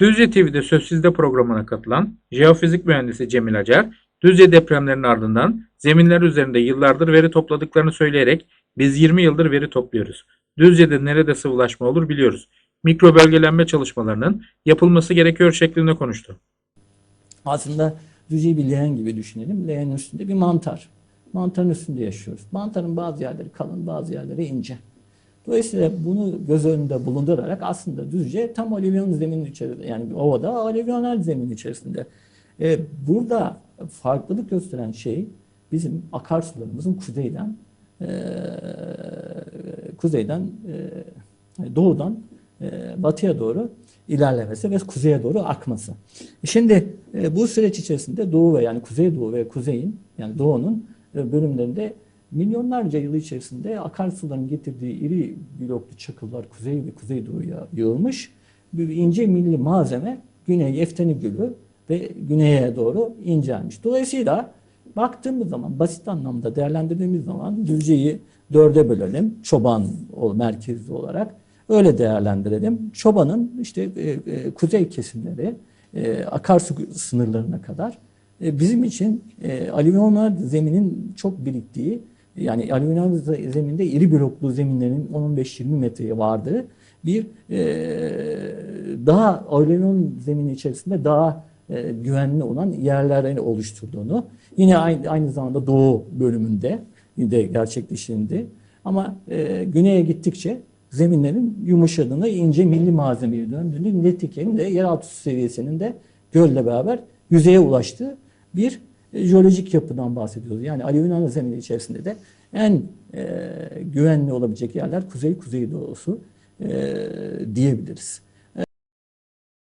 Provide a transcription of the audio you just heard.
Düzce TV'de Söz Sizde programına katılan jeofizik mühendisi Cemil Acar, Düzce depremlerinin ardından zeminler üzerinde yıllardır veri topladıklarını söyleyerek biz 20 yıldır veri topluyoruz. Düzce'de nerede sıvılaşma olur biliyoruz. Mikro bölgelenme çalışmalarının yapılması gerekiyor şeklinde konuştu. Aslında düzeyi bir leğen gibi düşünelim. Leğenin üstünde bir mantar. Mantarın üstünde yaşıyoruz. Mantarın bazı yerleri kalın, bazı yerleri ince. Dolayısıyla bunu göz önünde bulundurarak aslında düzce tam alüvyon zeminin içerisinde yani ovada alüvyonel zemin içerisinde. E, burada farklılık gösteren şey bizim akarsularımızın kuzeyden e, kuzeyden e, doğudan e, batıya doğru ilerlemesi ve kuzeye doğru akması. Şimdi e, bu süreç içerisinde doğu ve yani kuzeydoğu ve kuzeyin yani doğunun e, bölümlerinde milyonlarca yıl içerisinde akarsuların getirdiği iri bloklu çakıllar kuzey ve kuzeydoğuya yığılmış. Bir ince milli malzeme güney Efteni Gölü ve güneye doğru incelmiş. Dolayısıyla baktığımız zaman basit anlamda değerlendirdiğimiz zaman Düzce'yi dörde bölelim. Çoban merkezli olarak. Öyle değerlendirelim. Çobanın işte e, e, kuzey kesimleri e, akarsu sınırlarına kadar e, bizim için e, alüvyonlar zeminin çok biriktiği yani alüvyonlar zeminde iri bloklu zeminlerin 10-15-20 metreye vardığı bir e, daha alüvyon zemini içerisinde daha e, güvenli olan yerlerini oluşturduğunu yine aynı, aynı zamanda doğu bölümünde de gerçekleştiğinde ama e, güneye gittikçe zeminlerin yumuşadığını, ince milli malzemeye döndüğünü, nitekim de yeraltı su seviyesinin de gölle beraber yüzeye ulaştığı bir jeolojik yapıdan bahsediyoruz. Yani alüvyonal zemini içerisinde de en e, güvenli olabilecek yerler kuzey kuzeydoğusu e, diyebiliriz.